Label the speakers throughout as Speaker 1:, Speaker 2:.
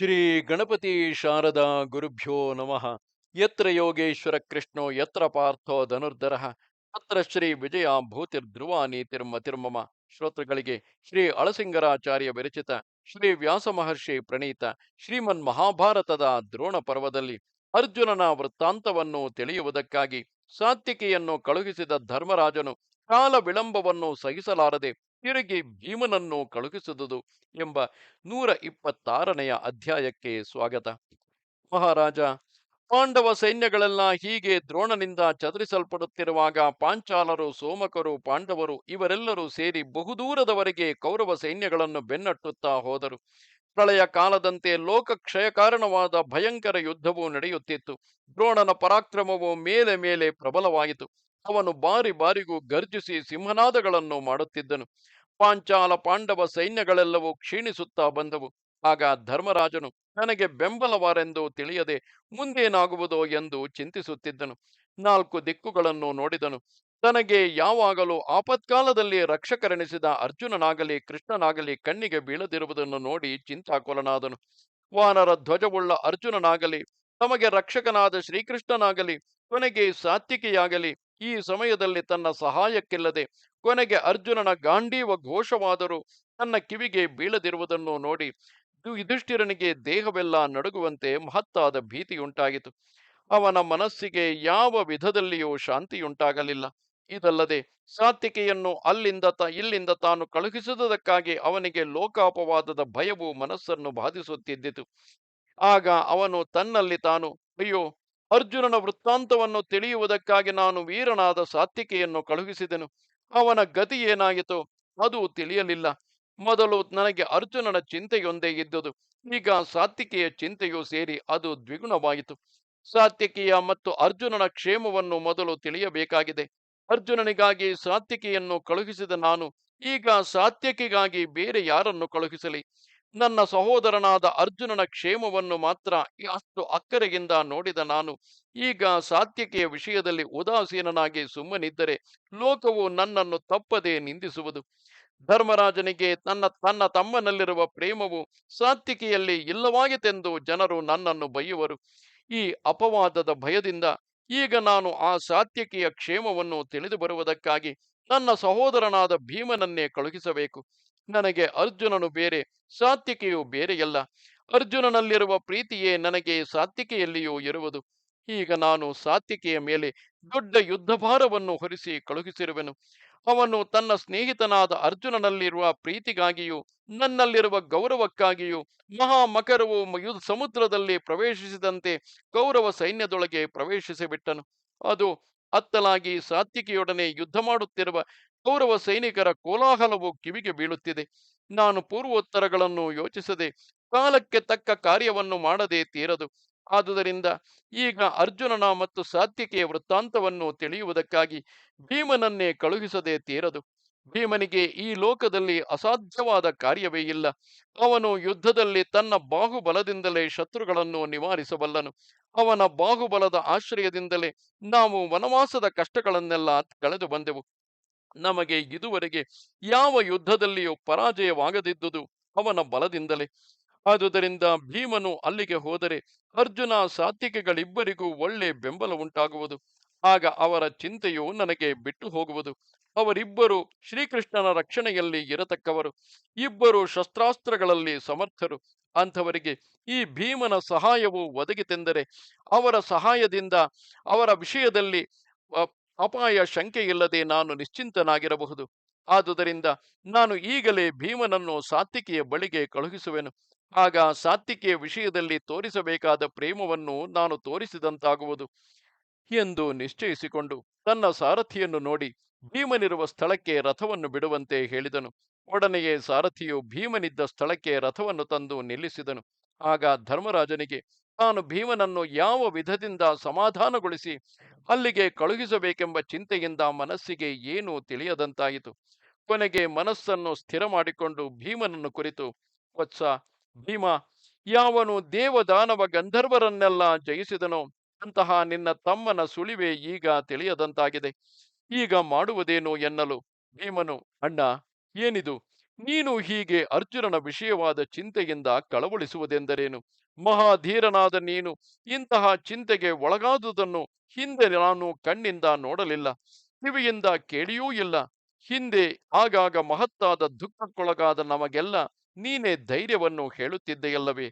Speaker 1: ಶ್ರೀ ಗಣಪತಿ ಶಾರದಾ ಗುರುಭ್ಯೋ ನಮಃ. ಯತ್ರ ಯೋಗೇಶ್ವರ ಕೃಷ್ಣೋ, ಯತ್ರ ಪಾರ್ಥೋ ಧನುರ್ಧರ ಅತ್ರ ಶ್ರೀ ವಿಜಯ ಭೂತಿರ್ಧ್ರುವ ನೀತಿರ್ಮತಿರ್ಮಮ ಶ್ರೋತೃಗಳಿಗೆ ಶ್ರೀ ಅಳಸಿಂಗರಾಚಾರ್ಯ ವಿರಚಿತ ಶ್ರೀ ವ್ಯಾಸ ಮಹರ್ಷಿ ಪ್ರಣೀತ ಶ್ರೀಮನ್ ಮಹಾಭಾರತದ ದ್ರೋಣ ಪರ್ವದಲ್ಲಿ ಅರ್ಜುನನ ವೃತ್ತಾಂತವನ್ನು ತಿಳಿಯುವುದಕ್ಕಾಗಿ ಸಾತ್ವಿಕೆಯನ್ನು ಕಳುಹಿಸಿದ ಧರ್ಮರಾಜನು ಕಾಲ ವಿಳಂಬವನ್ನು ಸಹಿಸಲಾರದೆ ತಿರುಗಿ ಭೀಮನನ್ನು ಕಳುಹಿಸಿದುದು ಎಂಬ ನೂರ ಇಪ್ಪತ್ತಾರನೆಯ ಅಧ್ಯಾಯಕ್ಕೆ ಸ್ವಾಗತ. ಮಹಾರಾಜ, ಪಾಂಡವ ಸೈನ್ಯಗಳೆಲ್ಲ ಹೀಗೆ ದ್ರೋಣನಿಂದ ಚದರಿಸಲ್ಪಡುತ್ತಿರುವಾಗ ಪಾಂಚಾಲರು, ಸೋಮಕರು, ಪಾಂಡವರು ಇವರೆಲ್ಲರೂ ಸೇರಿ ಬಹುದೂರದವರೆಗೆ ಕೌರವ ಸೈನ್ಯಗಳನ್ನು ಬೆನ್ನಟ್ಟುತ್ತಾ ಹೋದರು. ಪ್ರಳಯ ಕಾಲದಂತೆ ಲೋಕ ಕ್ಷಯ ಕಾರಣವಾದ ಭಯಂಕರ ಯುದ್ಧವು ನಡೆಯುತ್ತಿತ್ತು. ದ್ರೋಣನ ಪರಾಕ್ರಮವು ಮೇಲೆ ಮೇಲೆ ಪ್ರಬಲವಾಯಿತು. ಅವನು ಬಾರಿ ಬಾರಿಗೂ ಗರ್ಜಿಸಿ ಸಿಂಹನಾದಗಳನ್ನು ಮಾಡುತ್ತಿದ್ದನು. ಪಾಂಚಾಲ ಪಾಂಡವ ಸೈನ್ಯಗಳೆಲ್ಲವೂ ಕ್ಷೀಣಿಸುತ್ತಾ ಬಂದವು. ಆಗ ಧರ್ಮರಾಜನು, ನನಗೆ ಬೆಂಬಲವಾರೆಂದು ತಿಳಿಯದೆ ಮುಂದೇನಾಗುವುದೋ ಎಂದು ಚಿಂತಿಸುತ್ತಿದ್ದನು. ನಾಲ್ಕು ದಿಕ್ಕುಗಳನ್ನು ನೋಡಿದನು. ತನಗೆ ಯಾವಾಗಲೂ ಆಪತ್ಕಾಲದಲ್ಲಿ ರಕ್ಷಕರೆನಿಸಿದ ಅರ್ಜುನನಾಗಲಿ, ಕೃಷ್ಣನಾಗಲಿ ಕಣ್ಣಿಗೆ ಬೀಳದಿರುವುದನ್ನು ನೋಡಿ ಚಿಂತಾಕುಲನಾದನು. ವಾನರ ಧ್ವಜವುಳ್ಳ ಅರ್ಜುನನಾಗಲಿ, ತಮಗೆ ರಕ್ಷಕನಾದ ಶ್ರೀಕೃಷ್ಣನಾಗಲಿ, ಕೊನೆಗೆ ಸಾತ್ವಿಕೆಯಾಗಲಿ ಈ ಸಮಯದಲ್ಲಿ ತನ್ನ ಸಹಾಯಕ್ಕಿಲ್ಲದೆ ಕೊನೆಗೆ ಅರ್ಜುನನ ಗಾಂಡೀವ ಘೋಷವಾದರೂ ತನ್ನ ಕಿವಿಗೆ ಬೀಳದಿರುವುದನ್ನು ನೋಡಿ ಯುಧಿಷ್ಠಿರನಿಗೆ ದೇಹವೆಲ್ಲ ನಡುಗುವಂತೆ ಮಹತ್ತಾದ ಭೀತಿಯುಂಟಾಯಿತು. ಅವನ ಮನಸ್ಸಿಗೆ ಯಾವ ವಿಧದಲ್ಲಿಯೂ ಶಾಂತಿಯುಂಟಾಗಲಿಲ್ಲ. ಇದಲ್ಲದೆ ಸಾತ್ವಿಕೆಯನ್ನು ಅಲ್ಲಿಂದ ತ ಇಲ್ಲಿಂದ ತಾನು ಕಳುಹಿಸಿದುದಕ್ಕಾಗಿ ಅವನಿಗೆ ಲೋಕಾಪವಾದದ ಭಯವು ಮನಸ್ಸನ್ನು ಬಾಧಿಸುತ್ತಿದ್ದಿತು. ಆಗ ಅವನು ತನ್ನಲ್ಲಿ ತಾನು, ಅಯ್ಯೋ ಅರ್ಜುನನ ವೃತ್ತಾಂತವನ್ನು ತಿಳಿಯುವುದಕ್ಕಾಗಿ ನಾನು ವೀರನಾದ ಸಾತ್ವಿಕೆಯನ್ನು ಕಳುಹಿಸಿದೆನು. ಅವನ ಗತಿ ಏನಾಯಿತು ಅದು ತಿಳಿಯಲಿಲ್ಲ. ಮೊದಲು ನನಗೆ ಅರ್ಜುನನ ಚಿಂತೆಯೊಂದೇ ಇದ್ದುದು. ಈಗ ಸಾತ್ವಿಕೆಯ ಚಿಂತೆಯೂ ಸೇರಿ ಅದು ದ್ವಿಗುಣವಾಯಿತು. ಸಾತ್ವಿಕೆಯ ಮತ್ತು ಅರ್ಜುನನ ಕ್ಷೇಮವನ್ನು ಮೊದಲು ತಿಳಿಯಬೇಕಾಗಿದೆ. ಅರ್ಜುನನಿಗಾಗಿ ಸಾತ್ವಿಕೆಯನ್ನು ಕಳುಹಿಸಿದ ನಾನು, ಈಗ ಸಾತ್ವಿಕೆಗಾಗಿ ಬೇರೆ ಯಾರನ್ನು ಕಳುಹಿಸಲಿ? ನನ್ನ ಸಹೋದರನಾದ ಅರ್ಜುನನ ಕ್ಷೇಮವನ್ನು ಮಾತ್ರ ಅಷ್ಟು ಅಕ್ಕರೆಯಿಂದ ನೋಡಿದ ನಾನು. ಈಗ ಸಾತ್ವಿಕೆಯ ವಿಷಯದಲ್ಲಿ ಉದಾಸೀನನಾಗಿ ಸುಮ್ಮನಿದ್ದರೆ ಲೋಕವು ನನ್ನನ್ನು ತಪ್ಪದೆ ನಿಂದಿಸುವುದು. ಧರ್ಮರಾಜನಿಗೆ ತನ್ನ ತನ್ನ ತಮ್ಮನಲ್ಲಿರುವ ಪ್ರೇಮವು ಸಾತ್ವಿಕೆಯಲ್ಲಿ ಇಲ್ಲವಾಗಿತೆಂದು ಜನರು ನನ್ನನ್ನು ಬೈಯುವರು. ಈ ಅಪವಾದದ ಭಯದಿಂದ ಈಗ ನಾನು ಆ ಸಾತ್ವಿಕೆಯ ಕ್ಷೇಮವನ್ನು ತಿಳಿದು ಬರುವುದಕ್ಕಾಗಿ ನನ್ನ ಸಹೋದರನಾದ ಭೀಮನನ್ನೇ ಕಳುಹಿಸಬೇಕು. ನನಗೆ ಅರ್ಜುನನು ಬೇರೆ, ಸಾತ್ವಿಕೆಯು ಬೇರೆಯಲ್ಲ. ಅರ್ಜುನನಲ್ಲಿರುವ ಪ್ರೀತಿಯೇ ನನಗೆ ಸಾತ್ವಿಕೆಯಲ್ಲಿಯೂ ಇರುವುದು. ಈಗ ನಾನು ಸಾತ್ವಿಕೆಯ ಮೇಲೆ ದೊಡ್ಡ ಯುದ್ಧಭಾರವನ್ನು ಹೊರಿಸಿ ಕಳುಹಿಸಿರುವೆನು. ಅವನು ತನ್ನ ಸ್ನೇಹಿತನಾದ ಅರ್ಜುನನಲ್ಲಿರುವ ಪ್ರೀತಿಗಾಗಿಯೂ, ನನ್ನಲ್ಲಿರುವ ಗೌರವಕ್ಕಾಗಿಯೂ, ಮಹಾಮಕರವು ಯುದ್ಧ ಸಮುದ್ರದಲ್ಲಿ ಪ್ರವೇಶಿಸಿದಂತೆ ಕೌರವ ಸೈನ್ಯದೊಳಗೆ ಪ್ರವೇಶಿಸಿಬಿಟ್ಟನು. ಅದು ಅತ್ತಲಾಗಿ ಸಾತ್ವಿಕೆಯೊಡನೆ ಯುದ್ಧ ಮಾಡುತ್ತಿರುವ ಕೌರವ ಸೈನಿಕರ ಕೋಲಾಹಲವು ಕಿವಿಗೆ ಬೀಳುತ್ತಿದೆ. ನಾನು ಪೂರ್ವೋತ್ತರಗಳನ್ನು ಯೋಚಿಸದೆ ಕಾಲಕ್ಕೆ ತಕ್ಕ ಕಾರ್ಯವನ್ನು ಮಾಡದೆ ತೀರದು. ಆದುದರಿಂದ ಈಗ ಅರ್ಜುನನ ಮತ್ತು ಸಾತ್ವಿಕೆಯ ವೃತ್ತಾಂತವನ್ನು ತಿಳಿಯುವುದಕ್ಕಾಗಿ ಭೀಮನನ್ನೇ ಕಳುಹಿಸದೆ ತೀರದು. ಭೀಮನಿಗೆ ಈ ಲೋಕದಲ್ಲಿ ಅಸಾಧ್ಯವಾದ ಕಾರ್ಯವೇ ಇಲ್ಲ. ಅವನು ಯುದ್ಧದಲ್ಲಿ ತನ್ನ ಬಾಹುಬಲದಿಂದಲೇ ಶತ್ರುಗಳನ್ನು ನಿವಾರಿಸಬಲ್ಲನು. ಅವನ ಬಾಹುಬಲದ ಆಶ್ರಯದಿಂದಲೇ ನಾವು ವನವಾಸದ ಕಷ್ಟಗಳನ್ನೆಲ್ಲ ಕಳೆದು ಬಂದೆವು ನಮಗೆ ಇದುವರೆಗೆ ಯಾವ ಯುದ್ಧದಲ್ಲಿಯೂ ಪರಾಜಯವಾಗದಿದ್ದುದು ಅವನ ಬಲದಿಂದಲೇ. ಆದುದರಿಂದ ಭೀಮನು ಅಲ್ಲಿಗೆ ಹೋದರೆ ಅರ್ಜುನ ಸಾತ್ವಿಕೆಗಳಿಬ್ಬರಿಗೂ ಒಳ್ಳೆ ಬೆಂಬಲ ಉಂಟಾಗುವುದು. ಆಗ ಅವರ ಚಿಂತೆಯು ನನಗೆ ಬಿಟ್ಟು ಹೋಗುವುದು. ಅವರಿಬ್ಬರು ಶ್ರೀಕೃಷ್ಣನ ರಕ್ಷಣೆಯಲ್ಲಿ ಇರತಕ್ಕವರು. ಇಬ್ಬರು ಶಸ್ತ್ರಾಸ್ತ್ರಗಳಲ್ಲಿ ಸಮರ್ಥರು. ಅಂಥವರಿಗೆ ಈ ಭೀಮನ ಸಹಾಯವು ಒದಗಿತೆಂದರೆ ಅವರ ಸಹಾಯದಿಂದ ಅವರ ವಿಷಯದಲ್ಲಿ ಅಪಾಯ ಶಂಕೆಯಿಲ್ಲದೆ ನಾನು ನಿಶ್ಚಿಂತನಾಗಿರಬಹುದು. ಆದುದರಿಂದ ನಾನು ಈಗಲೇ ಭೀಮನನ್ನು ಸಾತ್ವಿಕೆಯ ಬಳಿಗೆ ಕಳುಹಿಸುವೆನು. ಆಗ ಸಾತ್ವಿಕೆಯ ವಿಷಯದಲ್ಲಿ ತೋರಿಸಬೇಕಾದ ಪ್ರೇಮವನ್ನು ನಾನು ತೋರಿಸಿದಂತಾಗುವುದು ಎಂದು ನಿಶ್ಚಯಿಸಿಕೊಂಡು ತನ್ನ ಸಾರಥಿಯನ್ನು ನೋಡಿ ಭೀಮನಿರುವ ಸ್ಥಳಕ್ಕೆ ರಥವನ್ನು ಬಿಡುವಂತೆ ಹೇಳಿದನು. ಒಡನೆಯೇ ಸಾರಥಿಯು ಭೀಮನಿದ್ದ ಸ್ಥಳಕ್ಕೆ ರಥವನ್ನು ತಂದು ನಿಲ್ಲಿಸಿದನು. ಆಗ ಧರ್ಮರಾಜನಿಗೆ, ತಾನು ಭೀಮನನ್ನು ಯಾವ ವಿಧದಿಂದ ಸಮಾಧಾನಗೊಳಿಸಿ ಅಲ್ಲಿಗೆ ಕಳುಹಿಸಬೇಕೆಂಬ ಚಿಂತೆಯಿಂದ ಮನಸ್ಸಿಗೆ ಏನೂ ತಿಳಿಯದಂತಾಯಿತು. ಕೊನೆಗೆ ಮನಸ್ಸನ್ನು ಸ್ಥಿರ ಮಾಡಿಕೊಂಡು ಭೀಮನನ್ನು ಕುರಿತು, ವತ್ಸ, ಭೀಮ, ಯಾವನು ದೇವದಾನವ ಗಂಧರ್ವರನ್ನೆಲ್ಲ ಜಯಿಸಿದನೋ ಅಂತಹ ನಿನ್ನ ತಮ್ಮನ ಸುಳಿವೆ ಈಗ ತಿಳಿಯದಂತಾಗಿದೆ. ಈಗ ಮಾಡುವುದೇನು ಎನ್ನಲು ಭೀಮನು, ಅಣ್ಣ, ಏನಿದು? ನೀನು ಹೀಗೆ ಅರ್ಜುನನ ವಿಷಯವಾದ ಚಿಂತೆಯಿಂದ ಕಳವಳಿಸುವುದೆಂದರೇನು? ಮಹಾಧೀರನಾದ ನೀನು ಇಂತಹ ಚಿಂತೆಗೆ ಒಳಗಾದುದನ್ನು ಹಿಂದೆ ನಾನು ಕಣ್ಣಿಂದ ನೋಡಲಿಲ್ಲ, ಕಿವಿಯಿಂದ ಕೇಳಿಯೂ ಇಲ್ಲ. ಹಿಂದೆ ಆಗಾಗ ಮಹತ್ತಾದ ದುಃಖಕ್ಕೊಳಗಾದ ನಮಗೆಲ್ಲ ನೀನೇ ಧೈರ್ಯವನ್ನು ಹೇಳುತ್ತಿದ್ದೆಯಲ್ಲವೇ?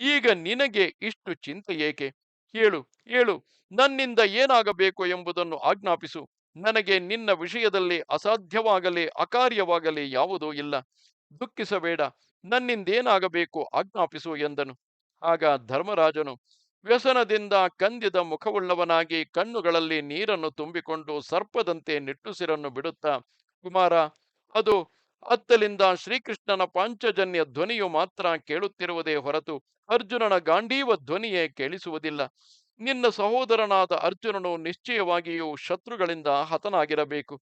Speaker 1: ಈಗ ನಿನಗೆ ಇಷ್ಟು ಚಿಂತೆ ಏಕೆ? ಹೇಳು ಹೇಳು, ನನ್ನಿಂದ ಏನಾಗಬೇಕು ಎಂಬುದನ್ನು ಆಜ್ಞಾಪಿಸು. ನನಗೆ ನಿನ್ನ ವಿಷಯದಲ್ಲಿ ಅಸಾಧ್ಯವಾಗಲಿ, ಅಕಾರ್ಯವಾಗಲಿ ಯಾವುದೂ ಇಲ್ಲ. ದುಃಖಿಸಬೇಡ. ನನ್ನಿಂದೇನಾಗಬೇಕು ಆಜ್ಞಾಪಿಸು ಎಂದನು. ಆಗ ಧರ್ಮರಾಜನು ವ್ಯಸನದಿಂದ ಕಂದಿದ ಮುಖವುಳ್ಳವನಾಗಿ ಕಣ್ಣುಗಳಲ್ಲಿ ನೀರನ್ನು ತುಂಬಿಕೊಂಡು ಸರ್ಪದಂತೆ ನಿಟ್ಟುಸಿರನ್ನು ಬಿಡುತ್ತಾ, ಕುಮಾರ, ಅದು ಅತ್ತಲಿಂದ ಶ್ರೀಕೃಷ್ಣನ ಪಾಂಚಜನ್ಯ ಧ್ವನಿಯು ಮಾತ್ರ ಕೇಳುತ್ತಿರುವುದೇ ಹೊರತು ಅರ್ಜುನನ ಗಾಂಡೀವ ಧ್ವನಿಯೇ ಕೇಳಿಸುವುದಿಲ್ಲ. ನಿನ್ನ ಸಹೋದರನಾದ ಅರ್ಜುನನು ನಿಶ್ಚಯವಾಗಿಯೂ ಶತ್ರುಗಳಿಂದ ಹತನಾಗಿರಬೇಕು.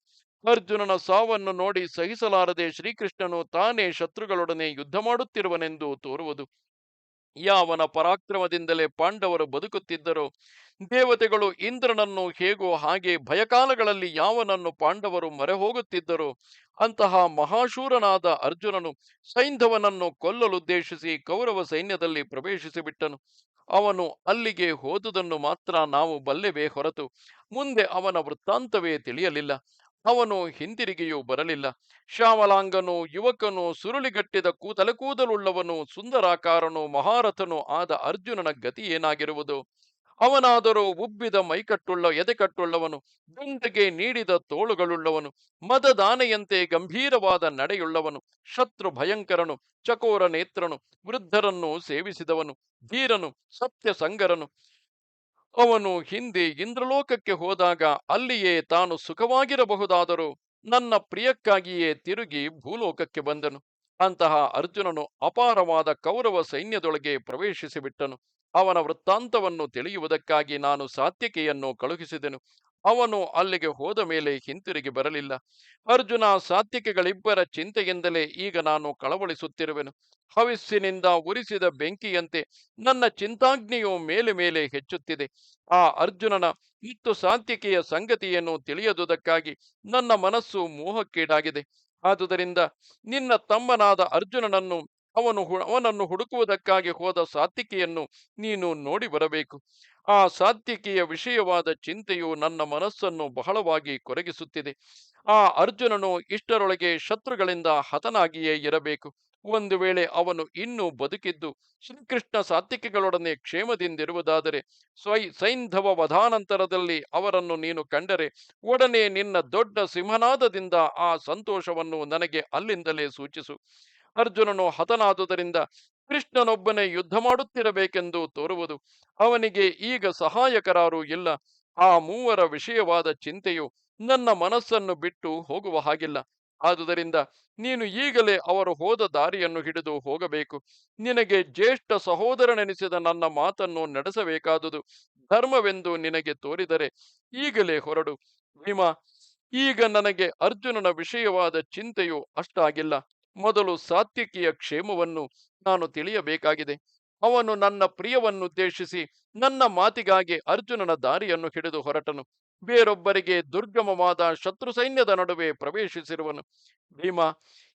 Speaker 1: ಅರ್ಜುನನ ಸಾವನ್ನು ನೋಡಿ ಸಹಿಸಲಾರದೆ ಶ್ರೀಕೃಷ್ಣನು ತಾನೇ ಶತ್ರುಗಳೊಡನೆ ಯುದ್ಧ ಮಾಡುತ್ತಿರುವನೆಂದು ತೋರುವುದು. ಯಾವನ ಪರಾಕ್ರಮದಿಂದಲೇ ಪಾಂಡವರು ಬದುಕುತ್ತಿದ್ದರೋ, ದೇವತೆಗಳು ಇಂದ್ರನನ್ನು ಹೇಗೋ ಹಾಗೆ ಭಯಕಾಲಗಳಲ್ಲಿ ಯಾವನನ್ನು ಪಾಂಡವರು ಮೊರೆ ಹೋಗುತ್ತಿದ್ದರೋ ಅಂತಹ ಮಹಾಶೂರನಾದ ಅರ್ಜುನನು ಸೈಂಧವನನ್ನು ಕೊಲ್ಲಲುದ್ದೇಶಿಸಿ ಕೌರವ ಸೈನ್ಯದಲ್ಲಿ ಪ್ರವೇಶಿಸಿಬಿಟ್ಟನು. ಅವನು ಅಲ್ಲಿಗೆ ಹೋದುದನ್ನು ಮಾತ್ರ ನಾವು ಬಲ್ಲೆವೇ ಹೊರತು ಮುಂದೆ ಅವನ ವೃತ್ತಾಂತವೇ ತಿಳಿಯಲಿಲ್ಲ. ಅವನು ಹಿಂದಿರುಗಿಯೂ ಬರಲಿಲ್ಲ. ಶ್ಯಾಮಲಾಂಗನು ಯುವಕನು ಸುರುಳಿಗಟ್ಟಿದ ಕೂದಲುಳ್ಳವನು ಸುಂದರಾಕಾರನು ಮಹಾರಥನು ಆದ ಅರ್ಜುನನ ಗತಿ ಏನಾಗಿರುವುದು? ಅವನಾದರೂ ಉಬ್ಬಿದ ಮೈಕಟ್ಟುಳ್ಳ, ಎದೆಕಟ್ಟುಳ್ಳವನು ದುಂದಿಗೆ ನೀಡಿದ ತೋಳುಗಳುಳ್ಳವನು, ಮದದಾನೆಯಂತೆ ಗಂಭೀರವಾದ ನಡೆಯುಳ್ಳವನು, ಶತ್ರು ಭಯಂಕರನು, ಚಕೋರ ನೇತ್ರನು, ವೃದ್ಧರನ್ನು ಸೇವಿಸಿದವನು, ಧೀರನು ಸತ್ಯ ಸಂಗರನು ಅವನು ಹಿಂದೆ ಇಂದ್ರಲೋಕಕ್ಕೆ ಹೋದಾಗ ಅಲ್ಲಿಯೇ ತಾನು ಸುಖವಾಗಿರಬಹುದಾದರೂ ನನ್ನ ಪ್ರಿಯಕ್ಕಾಗಿಯೇ ತಿರುಗಿ ಭೂಲೋಕಕ್ಕೆ ಬಂದನು. ಅಂತಹ ಅರ್ಜುನನು ಅಪಾರವಾದ ಕೌರವ ಸೈನ್ಯದೊಳಗೆ ಪ್ರವೇಶಿಸಿಬಿಟ್ಟನು. ಅವನ ವೃತ್ತಾಂತವನ್ನು ತಿಳಿಯುವುದಕ್ಕಾಗಿ ನಾನು ಸಾತ್ಯಕೆಯನ್ನು ಕಳುಹಿಸಿದೆನು. ಅವನು ಅಲ್ಲಿಗೆ ಹೋದ ಮೇಲೆ ಹಿಂತಿರುಗಿ ಬರಲಿಲ್ಲ. ಅರ್ಜುನ ಸಾತ್ವಿಕಗಳಿಬ್ಬರ ಚಿಂತೆಯಿಂದಲೇ ಈಗ ನಾನು ಕಳವಳಿಸುತ್ತಿರುವೆನು. ಹವಿಸ್ಸಿನಿಂದ ಉರಿಸಿದ ಬೆಂಕಿಯಂತೆ ನನ್ನ ಚಿಂತಾಗ್ನಿಯು ಮೇಲೆ ಮೇಲೆ ಹೆಚ್ಚುತ್ತಿದೆ. ಆ ಅರ್ಜುನನ ಇತ್ತು ಸಾತ್ವಿಕೆಯ ಸಂಗತಿಯನ್ನು ತಿಳಿಯದುದಕ್ಕಾಗಿ ನನ್ನ ಮನಸ್ಸು ಮೋಹಕ್ಕೀಡಾಗಿದೆ. ಆದುದರಿಂದ ನಿನ್ನ ತಮ್ಮನಾದ ಅರ್ಜುನನನ್ನು ಅವನು ಅವನನ್ನು ಹುಡುಕುವುದಕ್ಕಾಗಿ ಹೋದ ಸಾತ್ವಿಕೆಯನ್ನು ನೀನು ನೋಡಿ ಬರಬೇಕು. ಆ ಸಾತ್ವಿಕೆಯ ವಿಷಯವಾದ ಚಿಂತೆಯು ನನ್ನ ಮನಸ್ಸನ್ನು ಬಹಳವಾಗಿ ಕೊರಗಿಸುತ್ತಿದೆ. ಆ ಅರ್ಜುನನು ಇಷ್ಟರೊಳಗೆ ಶತ್ರುಗಳಿಂದ ಹತನಾಗಿಯೇ ಇರಬೇಕು. ಒಂದು ವೇಳೆ ಅವನು ಇನ್ನೂ ಬದುಕಿದ್ದು ಶ್ರೀಕೃಷ್ಣ ಸಾತ್ವಿಕೆಗಳೊಡನೆ ಕ್ಷೇಮದಿಂದಿರುವುದಾದರೆ ಸ್ವೈ ಸೈಂಧವ ವಧಾನಂತರದಲ್ಲಿ ಅವರನ್ನು ನೀನು ಕಂಡರೆ ಒಡನೆ ನಿನ್ನ ದೊಡ್ಡ ಸಿಂಹನಾದದಿಂದ ಆ ಸಂತೋಷವನ್ನು ನನಗೆ ಅಲ್ಲಿಂದಲೇ ಸೂಚಿಸು. ಅರ್ಜುನನು ಹತನಾದುದರಿಂದ ಕೃಷ್ಣನೊಬ್ಬನೇ ಯುದ್ಧ ಮಾಡುತ್ತಿರಬೇಕೆಂದು ತೋರುವುದು ಅವನಿಗೆ ಈಗ ಸಹಾಯಕರಾರು ಇಲ್ಲ. ಆ ಮೂವರ ವಿಷಯವಾದ ಚಿಂತೆಯು ನನ್ನ ಮನಸ್ಸನ್ನು ಬಿಟ್ಟು ಹೋಗುವ ಹಾಗಿಲ್ಲ. ಆದುದರಿಂದ ನೀನು ಈಗಲೇ ಅವರು ಹೋದ ದಾರಿಯನ್ನು ಹಿಡಿದು ಹೋಗಬೇಕು. ನಿನಗೆ ಜ್ಯೇಷ್ಠ ಸಹೋದರನೆನಿಸಿದ ನನ್ನ ಮಾತನ್ನು ನಡೆಸಬೇಕಾದುದು ಧರ್ಮವೆಂದು ನಿನಗೆ ತೋರಿದರೆ ಈಗಲೇ ಹೊರಡು. ಭೀಮ, ಈಗ ನನಗೆ ಅರ್ಜುನನ ವಿಷಯವಾದ ಚಿಂತೆಯು ಅಷ್ಟಾಗಿಲ್ಲ. ಮೊದಲು ಸಾತ್ವಿಕಿಯ ಕ್ಷೇಮವನ್ನು ನಾನು ತಿಳಿಯಬೇಕಾಗಿದೆ. ಅವನು ನನ್ನ ಪ್ರಿಯವನ್ನುದ್ದೇಶಿಸಿ ನನ್ನ ಮಾತಿಗಾಗಿ ಅರ್ಜುನನ ದಾರಿಯನ್ನು ಹಿಡಿದು ಹೊರಟನು. ಬೇರೊಬ್ಬರಿಗೆ ದುರ್ಗಮವಾದ ಶತ್ರು ಸೈನ್ಯದ ನಡುವೆ ಪ್ರವೇಶಿಸಿರುವನು. ಭೀಮ,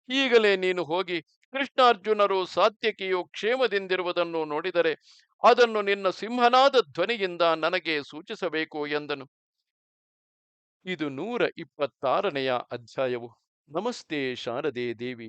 Speaker 1: ಈಗಲೇ ನೀನು ಹೋಗಿ ಕೃಷ್ಣಾರ್ಜುನರು ಸಾತ್ಯಕಿಯು ಕ್ಷೇಮದಿಂದಿರುವುದನ್ನು ನೋಡಿದರೆ ಅದನ್ನು ನಿನ್ನ ಸಿಂಹನಾದ ಧ್ವನಿಯಿಂದ ನನಗೆ ಸೂಚಿಸಬೇಕು ಎಂದನು. ಇದು ನೂರ ಇಪ್ಪತ್ತಾರನೆಯ ಅಧ್ಯಾಯವು. ನಮಸ್ತೆ ಶಾರದೆ ದೇವಿ.